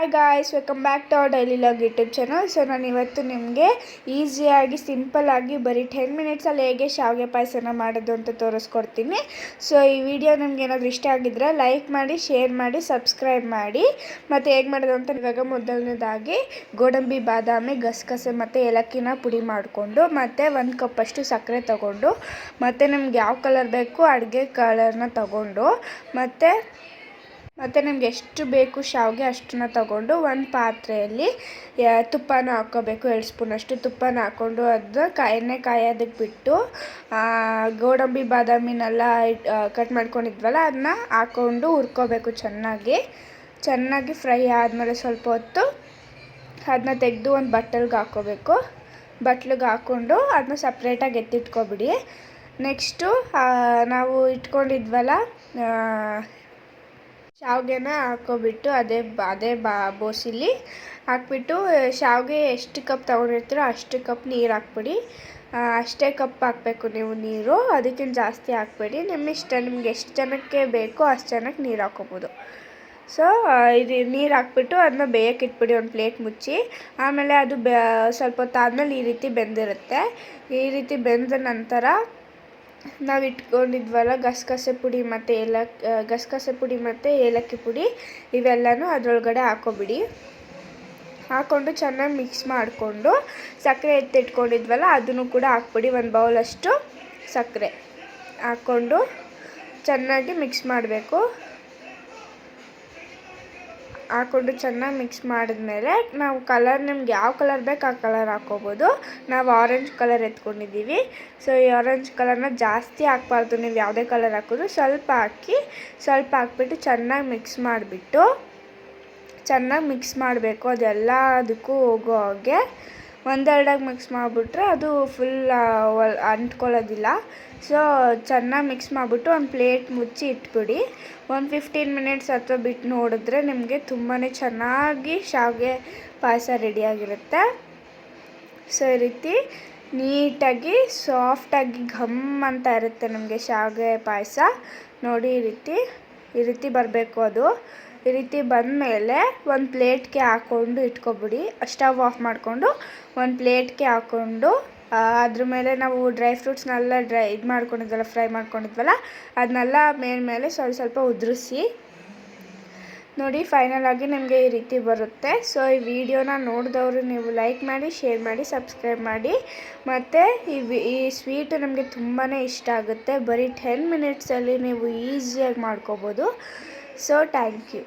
Hi guys welcome back to our daily vlog YouTube channel so ನಾನು ಇವತ್ತು ನಿಮಗೆ ಈಸಿಯಾಗಿ ಸಿಂಪಲ್ಲಾಗಿ ಬರೀ ಟೆನ್ ಮಿನಿಟ್ಸಲ್ಲಿ ಹೇಗೆ ಶಾವಿಗೆ ಪಾಯಸನ ಮಾಡೋದು ಅಂತ ತೋರಿಸ್ಕೊಡ್ತೀನಿ. ಸೊ ಈ ವಿಡಿಯೋ ನಿಮ್ಗೆ ಏನಾದರೂ ಇಷ್ಟ ಆಗಿದ್ರೆ ಲೈಕ್ ಮಾಡಿ ಶೇರ್ ಮಾಡಿ ಸಬ್ಸ್ಕ್ರೈಬ್ ಮಾಡಿ. ಮತ್ತು ಹೇಗೆ ಮಾಡೋದು ಅಂತ ಇವಾಗ ಮೊದಲನೇದಾಗಿ ಗೋಡಂಬಿ, ಬಾದಾಮಿ, ಗಸಗಸೆ ಮತ್ತು ಏಲಕ್ಕಿನ ಪುಡಿ ಮಾಡಿಕೊಂಡು, ಮತ್ತು ಒಂದು ಕಪ್ಪಷ್ಟು ಸಕ್ಕರೆ ತಗೊಂಡು, ಮತ್ತು ನಿಮ್ಗೆ ಯಾವ ಕಲರ್ ಬೇಕು ಅಡುಗೆ ಕಲರ್ನ ತಗೊಂಡು, ಮತ್ತು ಮತ್ತು ನಮ್ಗೆ ಎಷ್ಟು ಬೇಕು ಶಾವಿಗೆ ಅಷ್ಟನ್ನ ತಗೊಂಡು ಒಂದು ಪಾತ್ರೆಯಲ್ಲಿ ತುಪ್ಪನ ಹಾಕ್ಕೋಬೇಕು, ಎರಡು ಸ್ಪೂನಷ್ಟು ತುಪ್ಪನ ಹಾಕ್ಕೊಂಡು ಅದನ್ನ ಕಾ, ಎಣ್ಣೆ ಕಾಯೋದಕ್ಕೆ ಬಿಟ್ಟು ಗೋಡಂಬಿ, ಬಾದಾಮಿನೆಲ್ಲ ಕಟ್ ಮಾಡ್ಕೊಂಡಿದ್ವಲ್ಲ ಅದನ್ನ ಹಾಕ್ಕೊಂಡು ಹುರ್ಕೋಬೇಕು ಚೆನ್ನಾಗಿ. ಚೆನ್ನಾಗಿ ಫ್ರೈ ಆದಮೇಲೆ ಸ್ವಲ್ಪ ಹೊತ್ತು ಅದನ್ನ ತೆಗೆದು ಒಂದು ಬಟ್ಟಲ್ಗೆ ಹಾಕ್ಕೋಬೇಕು. ಬಟ್ಲಿಗೆ ಹಾಕ್ಕೊಂಡು ಅದನ್ನ ಸಪ್ರೇಟಾಗಿ ಎತ್ತಿಟ್ಕೊಬಿಡಿ. ನೆಕ್ಸ್ಟು ನಾವು ಇಟ್ಕೊಂಡಿದ್ವಲ್ಲ ಶಾವಿಗೆನ ಹಾಕ್ಕೊಬಿಟ್ಟು ಅದೇ ಅದೇ ಬಾ, ಬೋಸಿಲಿ ಹಾಕ್ಬಿಟ್ಟು ಶಾವಿಗೆ ಎಷ್ಟು ಕಪ್ ತೊಗೊಂಡಿರ್ತೀರೋ ಅಷ್ಟು ಕಪ್ ನೀರು ಹಾಕ್ಬಿಡಿ. ಅಷ್ಟೇ ಕಪ್ ಹಾಕಬೇಕು ನೀವು ನೀರು, ಅದಕ್ಕಿಂತ ಜಾಸ್ತಿ ಹಾಕ್ಬೇಡಿ. ನಿಮ್ಮ ಇಷ್ಟ, ನಿಮ್ಗೆ ಎಷ್ಟು ಜನಕ್ಕೆ ಬೇಕೋ ಅಷ್ಟು ಜನಕ್ಕೆ ನೀರು ಹಾಕ್ಕೊಬೋದು. ಸೊ ಇದು ನೀರು ಹಾಕ್ಬಿಟ್ಟು ಅದನ್ನ ಬೇಯಕ್ಕೆ ಇಟ್ಬಿಡಿ, ಒಂದು ಪ್ಲೇಟ್ ಮುಚ್ಚಿ. ಆಮೇಲೆ ಅದು ಬೆ, ಸ್ವಲ್ಪ ಹೊತ್ತಾದ್ಮೇಲೆ ಈ ರೀತಿ ಬೆಂದಿರುತ್ತೆ. ಈ ರೀತಿ ಬೆಂದ ನಂತರ ನಾವು ಇಟ್ಕೊಂಡಿದ್ವಲ್ಲ ಗಸಗಸೆ ಪುಡಿ ಮತ್ತು ಏಲಕ್ಕಿ ಗಸಗಸೆ ಪುಡಿ ಮತ್ತು ಏಲಕ್ಕಿ ಪುಡಿ, ಇವೆಲ್ಲನೂ ಅದರೊಳಗಡೆ ಹಾಕ್ಕೊಬಿಡಿ ಹಾಕ್ಕೊಂಡು ಚೆನ್ನಾಗಿ ಮಿಕ್ಸ್ ಮಾಡಿಕೊಂಡು ಸಕ್ಕರೆ ಎತ್ತಿಟ್ಕೊಂಡಿದ್ವಲ್ಲ ಅದನ್ನು ಕೂಡ ಹಾಕ್ಬಿಡಿ, ಒಂದು ಬೌಲಷ್ಟು ಸಕ್ಕರೆ ಹಾಕ್ಕೊಂಡು ಚೆನ್ನಾಗಿ ಮಿಕ್ಸ್ ಮಾಡಬೇಕು. ಹಾಕ್ಕೊಂಡು ಚೆನ್ನಾಗಿ ಮಿಕ್ಸ್ ಮಾಡಿದ್ಮೇಲೆ ನಾವು ಕಲರ್ ನಿಮ್ಗೆ ಯಾವ ಕಲರ್ ಬೇಕು ಆ ಕಲರ್ ಹಾಕ್ಕೋಬೋದು. ನಾವು ಆರೆಂಜ್ ಕಲರ್ ಎತ್ಕೊಂಡಿದ್ದೀವಿ. ಸೊ ಈ ಆರೆಂಜ್ ಕಲರ್ನ ಜಾಸ್ತಿ ಹಾಕ್ಬಾರ್ದು. ನೀವು ಯಾವುದೇ ಕಲರ್ ಹಾಕಿದ್ರು ಸ್ವಲ್ಪ ಹಾಕಿ, ಸ್ವಲ್ಪ ಹಾಕ್ಬಿಟ್ಟು ಚೆನ್ನಾಗಿ ಮಿಕ್ಸ್ ಮಾಡಿಬಿಟ್ಟು, ಚೆನ್ನಾಗಿ ಮಿಕ್ಸ್ ಮಾಡಬೇಕು. ಅದೆಲ್ಲ ಅದಕ್ಕೂ ಹೋಗೋ ಹಾಗೆ. ಒಂದೆರಡಾಗಿ ಮಿಕ್ಸ್ ಮಾಡಿಬಿಟ್ರೆ ಅದು ಫುಲ್ ಅಂಟ್ಕೊಳ್ಳೋದಿಲ್ಲ. ಸೊ ಚೆನ್ನಾಗಿ ಮಿಕ್ಸ್ ಮಾಡಿಬಿಟ್ಟು ಒಂದು ಪ್ಲೇಟ್ ಮುಚ್ಚಿ ಇಟ್ಬಿಡಿ. ಒಂದು ಫಿಫ್ಟೀನ್ ಮಿನಿಟ್ಸ್ ಅಥವಾ ಬಿಟ್ಟು ನೋಡಿದ್ರೆ ನಿಮಗೆ ತುಂಬಾ ಚೆನ್ನಾಗಿ ಶಾವಿಗೆ ಪಾಯಸ ರೆಡಿಯಾಗಿರುತ್ತೆ ಸೊ ಈ ರೀತಿ ನೀಟಾಗಿ ಸಾಫ್ಟಾಗಿ ಘಮ್ ಅಂತ ಇರುತ್ತೆ ನಮಗೆ ಶಾವಿಗೆ ಪಾಯಸ. ನೋಡಿ ಈ ರೀತಿ. ಈ ರೀತಿ ಬರಬೇಕು ಅದು. ಈ ರೀತಿ ಬಂದಮೇಲೆ ಒಂದು ಪ್ಲೇಟ್ಗೆ ಹಾಕ್ಕೊಂಡು ಇಟ್ಕೊಬಿಡಿ. ಸ್ಟವ್ ಆಫ್ ಮಾಡಿಕೊಂಡು ಒಂದು ಪ್ಲೇಟ್ಗೆ ಹಾಕ್ಕೊಂಡು ಅದ್ರ ಮೇಲೆ ನಾವು ಡ್ರೈ ಫ್ರೂಟ್ಸ್ನೆಲ್ಲ ಡ್ರೈ ಇದು ಮಾಡ್ಕೊಂಡಿದ್ವಲ್ಲ ಫ್ರೈ ಮಾಡ್ಕೊಂಡಿದ್ವಲ್ಲ ಅದನ್ನೆಲ್ಲ ಮೇಲ್ಮೇಲೆ ಸ್ವಲ್ಪ ಸ್ವಲ್ಪ ಉದುರಿಸಿ ನೋಡಿ ಫೈನಲ್ ಆಗಿ ನಿಮಗೆ ಈ ರೀತಿ ಬರುತ್ತೆ. ಸೊ ಈ ವಿಡಿಯೋನ ನೋಡಿದವರು ನೀವು ಲೈಕ್ ಮಾಡಿ ಶೇರ್ ಮಾಡಿ ಸಬ್ಸ್ಕ್ರೈಬ್ ಮಾಡಿ. ಮತ್ತು ಈ ಈ ಸ್ವೀಟು ನಮಗೆ ತುಂಬಾ ಇಷ್ಟ ಆಗುತ್ತೆ. ಬರೀ ಟೆನ್ ಮಿನಿಟ್ಸಲ್ಲಿ ನೀವು ಈಸಿಯಾಗಿ ಮಾಡ್ಕೋಬೋದು. So thank you